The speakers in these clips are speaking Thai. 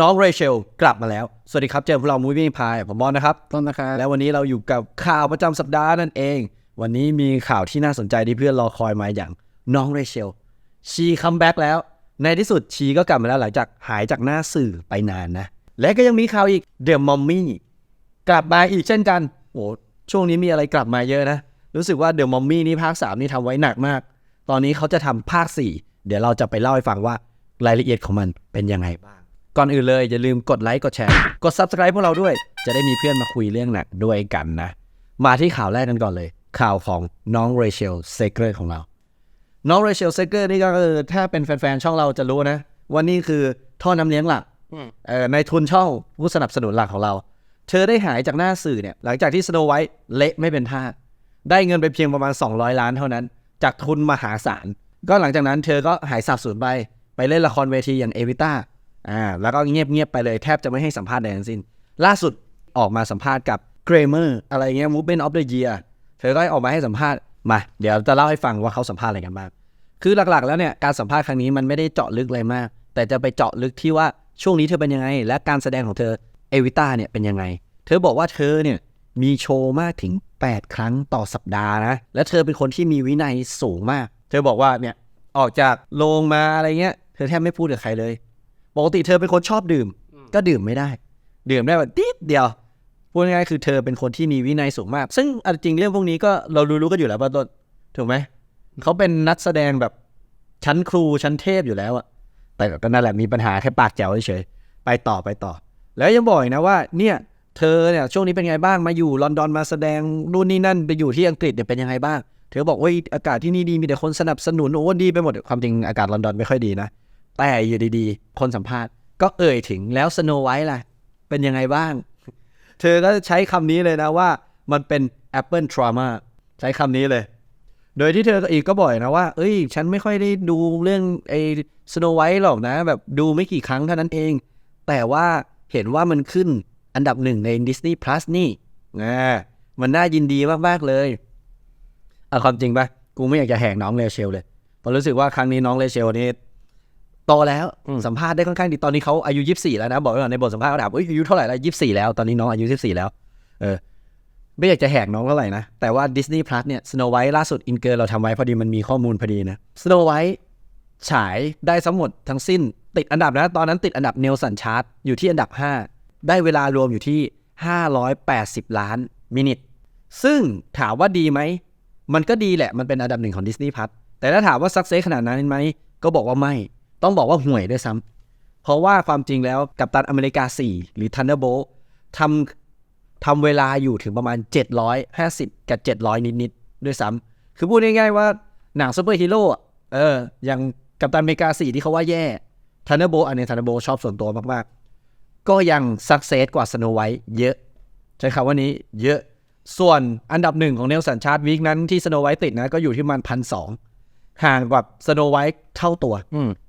น้องเรเชลกลับมาแล้ว สวัสดีครับ เจอพวกเรามูวี่พายผมบอลนะครับต้นนะครับ และวันนี้เราอยู่กับข่าวประจำสัปดาห์นั่นเอง วันนี้มีข่าวที่น่าสนใจที่เพื่อนรอคอยมาอย่างน้องเรเชล ชีคัมแบ็กแล้ว ในที่สุดชีก็กลับมาแล้วหลังจากหายจากหน้าสื่อไปนานนะ และก็ยังมีข่าวอีกเดอะมอมมี่กลับมาอีกเช่นกันโอ้ช่วงนี้มีอะไรกลับมาเยอะนะ รู้สึกว่าเดอะมอมมี่นี่ภาค3นี่ทำไว้หนักมาก ตอนนี้เขาจะทำภาค 4 เดี๋ยวเราจะไปเล่าให้ฟังว่ารายละเอียดของมันเป็นยังไงบ้าง ก่อนอื่นเลยอย่าลืมกดไลค์กดแชร์กด Subscribe พวกเราด้วย จะได้มีเพื่อนมาคุยเรื่องหนักด้วยกันนะ มาที่ข่าวแรกกันก่อนเลย ข่าวของน้องเรเชลเซเกอร์ของเรา น้องเรเชลเซเกอร์นี่ก็คือถ้าเป็นแฟนๆช่องเราจะรู้นะว่านี่คือท่อน้ำเลี้ยงหลักอืมเอ่อในทุนช่องผู้สนับสนุนหลักของเรา เธอได้หายจากหน้าสื่อเนี่ยหลังจากที่สโนไวท์เละไม่เป็นท่า ได้เงินไปเพียงประมาณ 200 ล้านเท่านั้น จากทุนมหาศาล ก็หลังจากนั้นเธอก็หายสาบสูญไป ไปเล่นละครเวทีอย่างเอวิต้า อ่าแล้วก็เงียบเงียบๆไปเลยแทบจะไม่ให้สัมภาษณ์ใดทั้งสิ้น ล่าสุดออกมาสัมภาษณ์กับเกรเมอร์อะไรเงี้ย Movement of the Year เธอก็ออกมาให้สัมภาษณ์มา เดี๋ยวจะเล่าให้ฟังว่าเขาสัมภาษณ์อะไรกันบ้างคือหลักๆ แล้วเนี่ยการสัมภาษณ์ครั้งนี้มันไม่ได้เจาะลึกอะไรมาก แต่จะไปเจาะลึกที่ว่าช่วงนี้เธอเป็นยังไง และการแสดงของเธอเอวิต้าเนี่ยเป็นยังไง เธอบอกว่าเธอเนี่ยมีโชว์มากถึง 8 ครั้งต่อสัปดาห์นะและเธอเป็นคนที่มีวินัยสูงมาก เธอบอกว่าเนี่ยออกจากโรงมาอะไรเงี้ยเธอแทบไม่พูดกับใครเลย ปกติเธอเป็นคนชอบดื่ม ก็ดื่มไม่ได้ ดื่มได้แบบนิดเดียวพูดง่ายๆคือเธอเป็นคนที่มีวินัยสูงมาก ซึ่งเอาจริงเรื่องพวกนี้ก็เรารู้ๆกันอยู่แล้วป่ะต้นถูกไหมเขาเป็นนักแสดงแบบชั้นครูชั้นเทพอยู่แล้วอะแต่ก็นั่นแหละมีปัญหาแค่ปากแจ๋วเฉยๆไปต่อไปต่อ แล้วยังบอกอีกนะว่าเนี่ยเธอเนี่ยช่วงนี้เป็นไงบ้างมาอยู่ลอนดอนมาแสดงนู่นนี่นั่นไปอยู่ที่อังกฤษเนี่ยเป็นยังไงบ้าง เธอบอกว่าอากาศที่นี่ดีมีแต่คนสนับสนุนโอ้ดีไปหมดความจริงอากาศลอนดอนไม่ค่อยดีนะ แต่อยู่ดีๆ คนสัมภาษณ์ก็เอ่ยถึงแล้วสโนไวท์ล่ะ เป็นยังไงบ้าง เธอก็ใช้คำนี้เลยนะว่ามันเป็น Apple Trauma ใช้คำนี้เลย โดยที่เธออีกก็บ่อยนะว่า เอ้ย ฉันไม่ค่อยได้ดูเรื่องไอ้สโนไวท์หรอกนะ แบบดูไม่กี่ครั้งเท่านั้นเอง แต่ว่าเห็นว่ามันขึ้นอันดับหนึ่งใน Disney Plus นี่นะมันน่ายินดีมาก ๆ เลยเอาความจริงปะกูไม่อยากจะแหกน้องเลเชลเลยเพราะรู้สึกว่าครั้งนี้น้องเลเชลนี่ โตแล้วสัมภาษณ์ได้ค่อนข้างดีตอนนี้เขาอายุ24แล้วนะบอกไว้ก่อนในบทสัมภาษณ์เขาถามเอ้ยอายุเท่าไหร่แล้ว24แล้วตอนนี้น้องอายุ14แล้ว เออ ไม่อยากจะแหกน้องเท่าไหร่นะ แต่ว่า Disney Plus เนี่ย Snow White ล่าสุดอินเกอร์เราทำไว้พอดีมันมีข้อมูลพอดีนะ Snow White ฉายได้ทั้งหมดทั้งสิ้น ติดอันดับนะ ตอนนั้นติดอันดับเนลสันชาร์ตอยู่ที่อันดับ 5 ได้เวลารวมอยู่ที่ 580 ล้านมินิทซึ่งถามว่าดีไหมมันก็ดีแหละมันเป็นอันดับหนึ่งของ Disney Plus แต่ถ้าถามว่าสักเซสขนาดนั้นไหมก็บอกว่าไม่ ต้องบอกว่าห่วยด้วยซ้ำเพราะว่าความจริงแล้วกัปตันอเมริกา 4 หรือ Thunderbolt ทำทำเวลาอยู่ถึงประมาณ 750 กับ 700 นิดๆด้วยซ้ำคือพูดง่ายๆว่าหนังซูเปอร์ฮีโร่เอออย่างกัปตันอเมริกา 4 ที่เขาว่าแย่ทันเดอร์โบอันนี้ทันเดอร์โบชอบส่วนตัวมากๆ ก็ยังสักเซสกว่าสโนไวท์เยอะ ใช้คำว่านี้เยอะส่วนอันดับหนึ่งของเนลสันชาร์ตวีคนั้นที่สโนไวท์ติดนะ ก็อยู่ที่มันพันสองห่างกว่าสโนไวท์เท่าตัว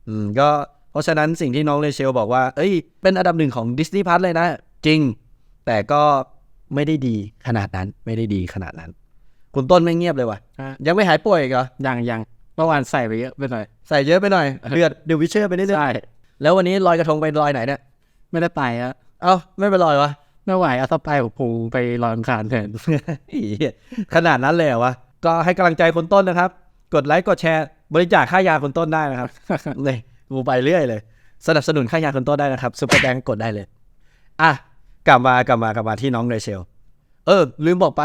อืมอืมก็เพราะฉะนั้นสิ่งที่น้องเลเชลบอกว่า เอ้ย เป็นอันดับหนึ่งของดิสนีย์พัทเลยนะ จริง แต่ก็ไม่ได้ดีขนาดนั้นไม่ได้ดีขนาดนั้น คุณต้นไม่เงียบเลยว่ะ ฮะ ยังไม่หายป่วยอีกเหรอยังยังเมื่อวานใส่ไปเยอะไปหน่อย ใส่เยอะไปหน่อย เลือดเดวิเชอร์ไปเรื่อยใช่ ๆแล้ววันนี้ลอยกระทงไปลอยไหนเนี่ย ไม่ได้ไปอะเอ้า ไม่ไปลอยวะ ไม่ไหวเอาถ้าไปผมคงไปลอยอังคารแทน อีเหี้ยขนาดนั้นเลยเหรอวะ ก็ให้กำลังใจคนต้นนะครับ กดไลค์กดแชร์ บริจาคค่ายาคนต้นได้นะครับ เลยกูไปเรื่อยเลย สนับสนุนค่ายาคนต้นได้นะครับซุปเปอร์แดงกดได้เลย อะ กลับมากลับมากลับมาที่น้องเรเชล เออ ลืมบอกไป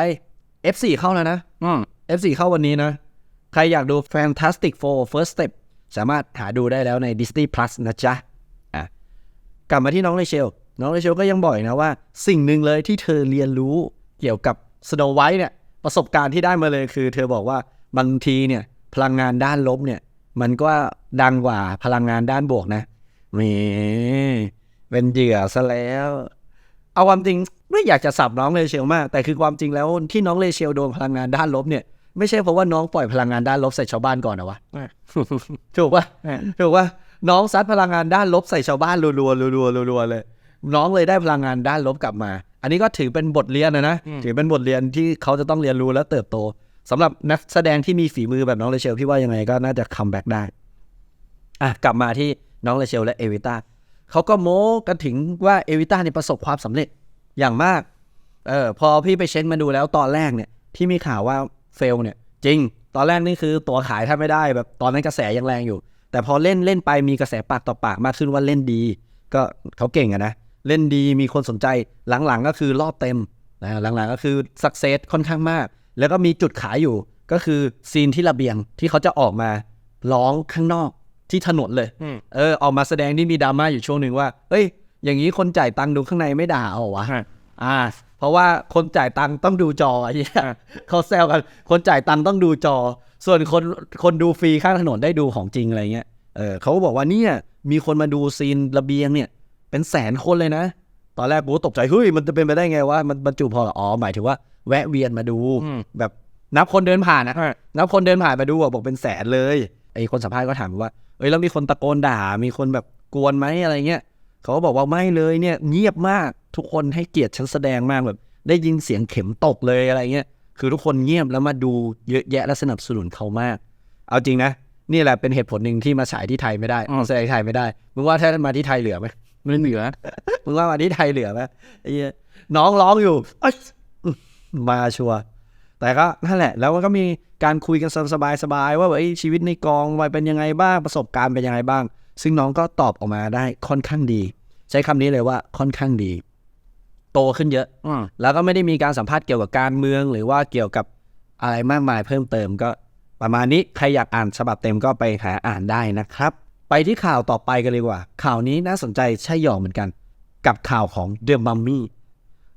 F4 เข้าแล้วนะ อืม F4 เข้าวันนี้นะ ใครอยากดู Fantastic Four First Step สามารถหาดูได้แล้วใน Disney Plus นะจ๊ะ อะ กลับมาที่น้องเรเชล น้องเรเชลก็ยังบอกอีกนะว่า สิ่งหนึ่งเลยที่เธอเรียนรู้เกี่ยวกับ Snow White เนี่ยประสบการณ์ที่ได้มาเลยคือ เธอบอกว่าบางทีเนี่ย พลังงานด้านลบเนี่ย มันก็ดังกว่าพลังงานด้านบวกนะแหมีเป็นเหยื่อซะแล้ว เอาความจริงไม่อยากจะสับน้องเลเชลมาก แต่คือความจริงแล้วที่น้องเลเชลโดนพลังงานด้านลบเนี่ยไม่ใช่เพราะว่าน้องปล่อยพลังงานด้านลบใส่ชาวบ้านก่อนนะวะถูกปะเออถูกปะน้องซัดพลังงานด้านลบใส่ชาวบ้านรัวๆรัวๆรัวๆเลย น้องเลยได้พลังงานด้านลบกลับมา อันนี้ก็ถือเป็นบทเรียนนะนะอืมถือเป็นบทเรียนที่เขาจะต้องเรียนรู้และเติบโต สำหรับนักแสดงที่มีฝีมือแบบน้องเลเชลพี่ว่ายังไงก็น่าจะคัมแบ็กได้อะกลับมาที่น้องเลเชลและเอวิต้าเขาก็โม้กันถึงว่าเอวิต้าเนี่ยประสบความสำเร็จอย่างมากเออพอพี่ไปเช็คมาดูแล้วตอนแรกเนี่ยที่มีข่าวว่าเฟลเนี่ยจริง ตอนแรกนี่คือตัวขายแทบไม่ได้แบบตอนนั้นกระแสยังแรงอยู่ แต่พอเล่นเล่นไปมีกระแสปากต่อปากมากขึ้นว่าเล่นดี ก็เขาเก่งอะนะเล่นดีมีคนสนใจหลังๆก็คือรอบเต็มนะหลังๆก็คือสักเซสค่อนข้างมาก แล้วก็มีจุดขายอยู่ก็คือซีนที่ระเบียงที่เขาจะออกมาร้องข้างนอกที่ถนนเลยอืมเออออกมาแสดงที่มีดราม่าอยู่ช่วงหนึ่งว่า เอ้ย อย่างนี้คนจ่ายตังค์ดูข้างในไม่ด่าเอาเหรอวะใช่อ่า เพราะว่าคนจ่ายตังค์ต้องดูจอไอ้เหี้ยเขาแซวกัน คนจ่ายตังค์ต้องดูจอ ส่วนคนคนดูฟรีข้างถนนได้ดูของจริงอะไรเงี้ย เออเขาก็บอกว่าเนี่ยมีคนมาดูซีนระเบียงเนี่ย เป็นแสนคนเลยนะ ตอนแรกกูก็ตกใจเฮ้ยมันจะเป็นไปได้ไงว่ามันบรรจุพอเหรออ๋อหมายถึงว่า แวะเวียนมาดูอืมแบบนับคนเดินผ่านนะใช่นับคนเดินผ่านมาดูอะบอกเป็นแสนเลยไอ้คนสัมภาษณ์ก็ถามว่าเอ้ยแล้วมีคนตะโกนด่า มีคนแบบกวนไหมอะไรเงี้ยเขาก็บอกว่าไม่เลยเนี่ย เงียบมากทุกคนให้เกียรติฉันแสดงมากแบบ ได้ยินเสียงเข็มตกเลยอะไรเงี้ยคือทุกคนเงียบแล้วมาดูเยอะแยะและสนับสนุนเขามาก เอาจริงนะนี่แหละเป็นเหตุผลหนึ่งที่มาฉายที่ไทยไม่ได้อืมแสดงที่ไทยไม่ได้มึงว่าถ้ามาที่ไทยเหลือไหมไม่เหลือมึงว่ามาที่ไทยเหลือไหมไอ้เหี้ยน้องร้องอยู่เอ้ย มาชัวร์แต่ก็นั่นแหละ แล้วมันก็มีการคุยกันสบายๆว่าแบบเอ้ยชีวิตในกองวัยเป็นยังไงบ้างประสบการณ์เป็นยังไงบ้าง ซึ่งน้องก็ตอบออกมาได้ค่อนข้างดี ใช้คำนี้เลยว่าค่อนข้างดี โตขึ้นเยอะอืมแล้วก็ไม่ได้มีการสัมภาษณ์เกี่ยวกับการเมืองหรือว่าเกี่ยวกับอะไรมากมายเพิ่มเติมก็ประมาณนี้ใครอยากอ่านฉบับเต็มก็ไปหาอ่านได้นะครับ ไปที่ข่าวต่อไปกันเลยดีกว่า ข่าวนี้น่าสนใจใช่หยองเหมือนกัน กับข่าวของ The Mummy The Mummy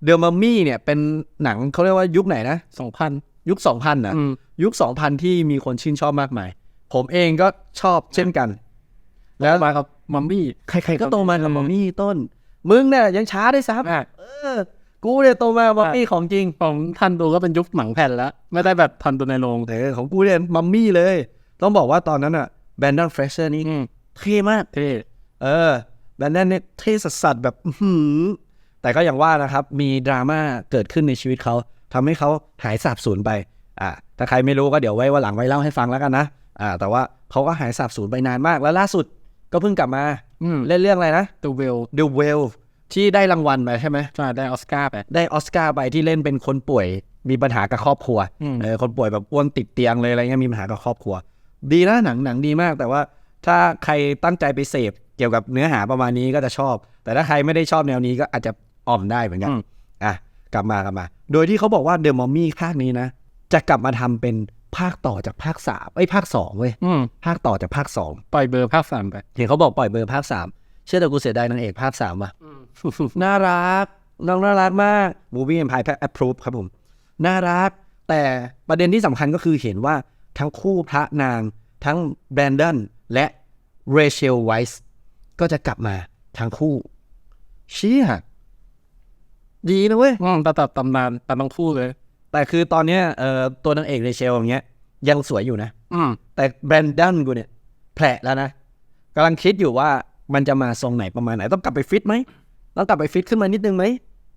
เนี่ยเป็นหนังเขาเรียกว่ายุคไหนนะสองพันยุค2000นะอืมยุค2000ที่มีคนชื่นชอบมากมาย ผมเองก็ชอบเช่นกัน แล้วมากับมัมมี่ ใครๆก็โตมากับมัมมี่ต้น มึงเนี่ยยังช้าด้วยซ้อะำเออ กูเนี่ยโตมากับมัมมี่ของจริงผมทันดูก็เป็นยุคหนังแผ่นแล้ว ไม่ได้แบบทันดูในโรงเออของกูเนี่ยมัมมี่เลย ต้องบอกว่าตอนนั้นอะแบนดอนเฟรชเชอร์นี่อืมเท่มากเท่เออแบนดอนเนี่ยเท่สัสๆแบบอื้อหือ แต่ก็อย่างว่านะครับมีดราม่าเกิดขึ้นในชีวิตเขาทำให้เขาหายสาบสูญไปอ่าถ้าใครไม่รู้ก็เดี๋ยวไว้วันหลังไว้เล่าให้ฟังแล้วกันนะอ่าแต่ว่าเขาก็หายสาบสูญไปนานมากแล้วล่าสุดก็เพิ่งกลับมาอืมเล่นเรื่องอะไรนะตูเวล The Well ที่ได้รางวัลไปใช่ไหมใช่ได้ออสการ์ไปได้ออสการ์ไปที่เล่นเป็นคนป่วยมีปัญหากับครอบครัวอืมเออคนป่วยแบบอ้วนติดเตียงเลยอะไรเงี้ยมีปัญหากับครอบครัว ดีนะหนังหนังดีมาก แต่ว่าถ้าใครตั้งใจไปเสพเกี่ยวกับเนื้อหาประมาณนี้ก็จะชอบ แต่ถ้าใครไม่ได้ชอบแนวนี้ก็อาจจะ อ่อมได้เหมือนกันอืมอะกลับมากลับมา โดยที่เขาบอกว่าเดอะมอมมี่ภาคนี้นะ จะกลับมาทำเป็นภาคต่อจากภาคสามไอ้ยภาคสองเว้ยอืมภาคต่อจากภาคสองปล่อยเบอร์ภาคสามไปเห็นเขาบอกปล่อยเบอร์ภาคสามเชื่อแต่กูเสียดายนางเอกภาคสามว่ะน่ารักน้องน่ารักมาก Movie Empire Approve ครับผม น่ารัก แต่ประเด็นที่สำคัญก็คือเห็นว่าทั้งคู่พระนาง ทั้งแบรนดอนและเรเชลไวส์ก็จะกลับมาทั้งคู่เชี่ย ดีนะเว้ยอืมแต่ตัดตำนานแต่ต้องคู่เลย แต่คือตอนเนี้ยเอ่อตัวนางเอกเรเชลอย่างเงี้ย ยังสวยอยู่นะ อืมแต่แบรนดอนกูเนี่ยแผลแล้วนะกำลังคิดอยู่ว่ามันจะมาทรงไหนประมาณไหน ต้องกลับไปฟิตไหมต้องกลับไปฟิตขึ้นมานิดนึงไหม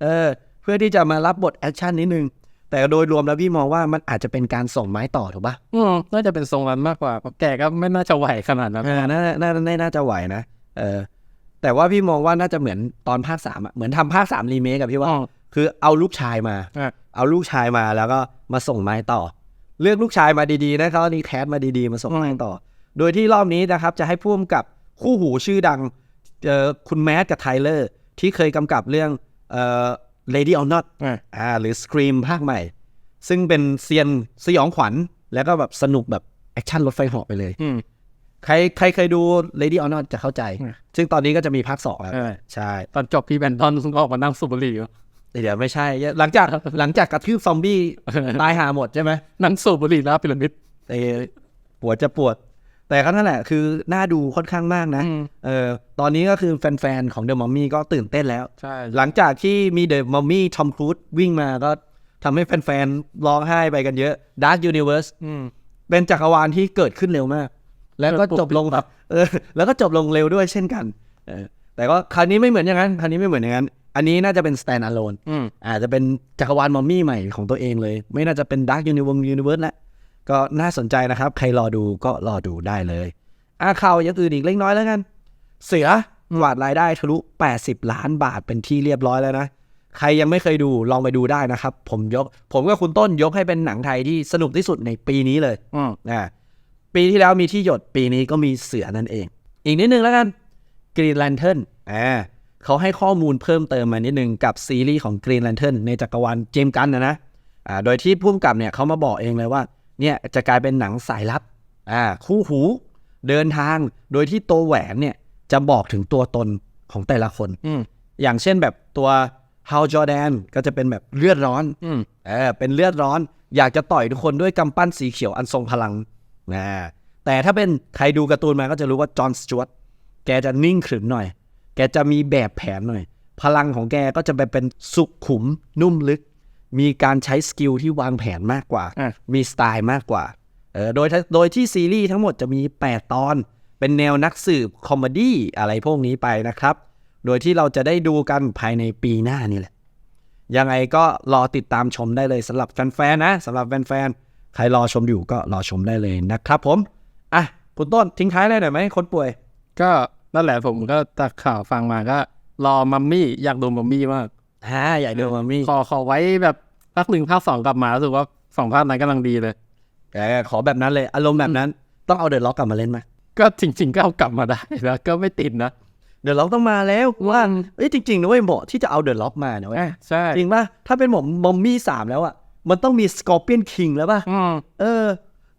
เออ เพื่อที่จะมารับบทแอคชั่นนิดนึง แต่โดยรวมแล้วพี่มองว่ามันอาจจะเป็นการส่งไม้ต่อถูกปะอืมน่าจะเป็นทรงนั้นมากกว่าเพราะแกก็ไม่น่าจะไหวขนาดนั้นเออน่าน่าน่าน่าจะไหวนะเออ แต่ว่าพี่มองว่าน่าจะเหมือนตอนภาคสามอะเหมือนทำภาคสามรีเมคกับพี่ว่าอืมคือเอาลูกชายมาอะเอาลูกชายมาแล้วก็มาส่งไม้ต่อ เลือกลูกชายมาดีๆนะเขานี่แคสมาดีๆ มาส่งไม้ต่อ โดยที่รอบนี้นะครับ จะให้พ่วมกับคู่หูชื่อดังเอ่อคุณแมทกับไทเลอร์ ที่เคยกำกับเรื่องเอ่อ Lady or Not อะอ่าหรือ Scream ภาคใหม่ ซึ่งเป็นเซียนสยองขวัญ แล้วก็แบบสนุกแบบแอคชั่นรถไฟเหาะไปเลยอืม ใครใครเคยดู Lady or Not จะเข้าใจอืมซึ่งตอนนี้ก็จะมีภาคสองแล้วเออใช่ ตอนจบพี่แบนทอนก็ออกมานั่งสูบบุหรี่อยู่เดี๋ยวไม่ใช่ หลังจากหลังจากกระทืบซอมบี้ตายหาหมดใช่ไหมนั่งสูบบุหรี่แล้วพีระมิดเออปวดจะปวด แต่ก็นั่นแหละคือน่าดูค่อนข้างมากนะอืมเออตอนนี้ก็คือแฟนๆของเดอะมอมมี่ก็ตื่นเต้นแล้วใช่หลังจากที่มีเดอะมอมมี่ทอมครูซวิ่งมาก็ทำให้แฟนๆร้องไห้ไปกันเยอะ Dark Universe อืมเป็นจักรวาลที่เกิดขึ้นเร็วมาก แล้วก็จบลงแบบเออแล้วก็จบลงเร็วด้วยเช่นกันเออแต่ก็คราวนี้ไม่เหมือนอย่างนั้นคราวนี้ไม่เหมือนอย่างนั้น อันนี้น่าจะเป็น stand alone อืมอาจจะเป็นจักรวาลมอมมี่ใหม่ของตัวเองเลย ไม่น่าจะเป็นด a r k ยูนิวงยูนิเวิร์สแล้วก็น่าสนใจนะครับ ใครรอดูก็รอดูได้เลยอาข่าวอย่างอื่นอีกเล็กน้อยแล้วกัน เสือกวาดรายได้ทะลุ 80 ล้านบาทเป็นที่เรียบร้อยแล้วนะ ใครยังไม่เคยดูลองไปดูได้นะครับ ผมยก ผมกับคุณต้นยกให้เป็นหนังไทยที่สนุกที่สุดในปีนี้เลยอืมนะ ปีที่แล้วมีที่หยดปีนี้ก็มีเสือนั่นเอง อีกนิดนึงแล้วกัน Green Lantern อ่าเขาให้ข้อมูลเพิ่มเติมมานิดนึงกับซีรีส์ของ Green Lantern ในจักรวาลเจมส์กันนะนะอ่าโดยที่ผู้กำกับเนี่ยเขามาบอกเองเลยว่าเนี่ยจะกลายเป็นหนังสายลับอ่าคู่หู เดินทาง โดยที่ตัวแหวนเนี่ยจะบอกถึงตัวตนของแต่ละคนอืมอย่างเช่นแบบตัวฮาวจอแดนก็จะเป็นแบบเลือดร้อนอืมเออเป็นเลือดร้อน อยากจะต่อยทุกคนด้วยกำปั้นสีเขียวอันทรงพลัง นะแต่ถ้าเป็นใครดูการ์ตูนมาก็จะรู้ว่าจอห์นสจวตแกจะนิ่งขรึมหน่อย แกจะมีแบบแผนหน่อย พลังของแกก็จะไปเป็นสุขุมนุ่มลึก มีการใช้สกิลที่วางแผนมากกว่าอะมีสไตล์มากกว่าเออโดยโดยที่ซีรีส์ทั้งหมดจะมี 8 ตอน เป็นแนวนักสืบคอมเมดี้อะไรพวกนี้ไปนะครับ โดยที่เราจะได้ดูกันภายในปีหน้านี่แหละ ยังไงก็รอติดตามชมได้เลยสำหรับแฟนๆนะสำหรับแฟนๆใครรอชมอยู่ก็รอชมได้เลยนะครับผม อะคุณต้นทิ้งท้ายเลยหน่อยไหมคนป่วย ก็นั่นแหละผมก็จากข่าวฟังมาก็รอมัมมี่อยากดูมัมมี่มากฮ่าใหญ่เดิมมามี่ขอขอไว้แบบภาคหนึ่งภาคสองกลับมารู้สึกว่าสองภาคนั้นกำลังดีเลยแกขอแบบนั้นเลย อารมณ์แบบนั้น ต้องเอาเดอะล็อกกลับมาเล่นไหมก็จริง ๆ ก็เอากลับมาได้แล้ว ก็ไม่ติดนะเดอะล็อกต้องมาแล้วว่าเอ้ยจริงๆนะเว้ยเหมาะที่จะเอาเดอะล็อกมานะเว้ยใช่จริงป่ะถ้าเป็นผมมอมมี่สามแล้วอะ มันต้องมีสกอร์เปียนคิงแล้วป่ะอืมเออ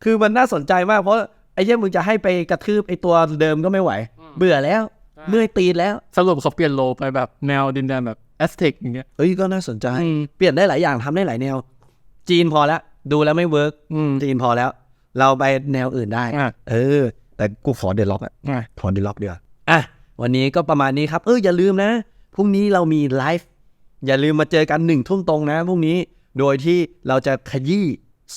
คือมันน่าสนใจมากเพราะไอ้เช่มึงจะให้ไปกระทืบไอ้ตัวเดิมก็ไม่ไหว เบื่อแล้วเมื่อยตีนแล้วสรุปเขาเปลี่ยนโลไปแบบแนวดินแดนแบบแอสเทคอย่างเงี้ยเอ้ยก็น่าสนใจอืมเปลี่ยนได้หลายอย่างทำได้หลายแนว จีนพอแล้วดูแล้วไม่เวิร์กอืมจีนพอแล้ว เราไปแนวอื่นได้อะเออ แต่กูขอเดอะล็อกอะอะขอเดอะล็อกเดียวาอะวันนี้ก็ประมาณนี้ครับ เอออย่าลืมนะพรุ่งนี้เรามีไลฟ์อย่าลืมมาเจอกันหนึ่งทุ่มตรงนะพรุ่งนี้ โดยที่เราจะขยี้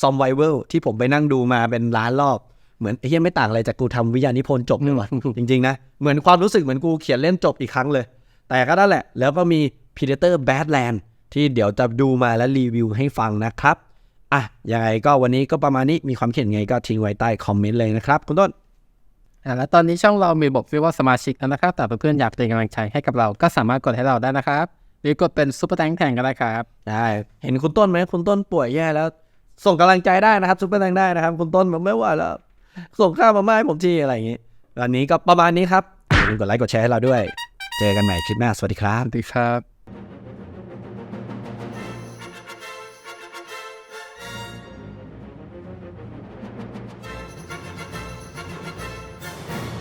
ซอมไวเวลที่ผมไปนั่งดูมาเป็นล้านรอบ เหมือนไอ้เหี้ยไม่ต่างอะไรจากกูทำวิทยานิพนธ์จบเลยว่ะจริงๆนะ เหมือนความรู้สึกเหมือนกูเขียนเล่นจบอีกครั้งเลย แต่ก็นั่นแหละ แล้วก็มี Predator Badland ที่เดี๋ยวจะดูมาและรีวิวให้ฟังนะครับอะยังไงก็วันนี้ก็ประมาณนี้มีความเห็นไงก็ทิ้งไว้ใต้คอมเมนต์เลยนะครับ คุณต้นอะแล้วตอนนี้ช่องเรามีบทเรียกว่าสมาชิกแล้วนะครับแต่เพื่อนๆอยากเป็นกำลังใจให้กับเราก็สามารถกดให้เราได้นะครับ หรือกดเป็นซุปเปอร์แตงแทนก็ได้ครับ ได้เห็นคุณต้นไหมคุณต้นป่วยแย่แล้ว ส่งกำลังใจได้นะครับซุปเปอร์แตงได้นะครับ คุณต้นแบบไม่ไหวแล้ว ส่งข้าวมาม่าให้ผมทีอะไรอย่างงี้วันนี้ก็ประมาณนี้ครับอย่าลืมกดไลค์กดแชร์ให้เราด้วย เจอกันใหม่คลิปหน้าสวัสดีครับสวัสดีครับ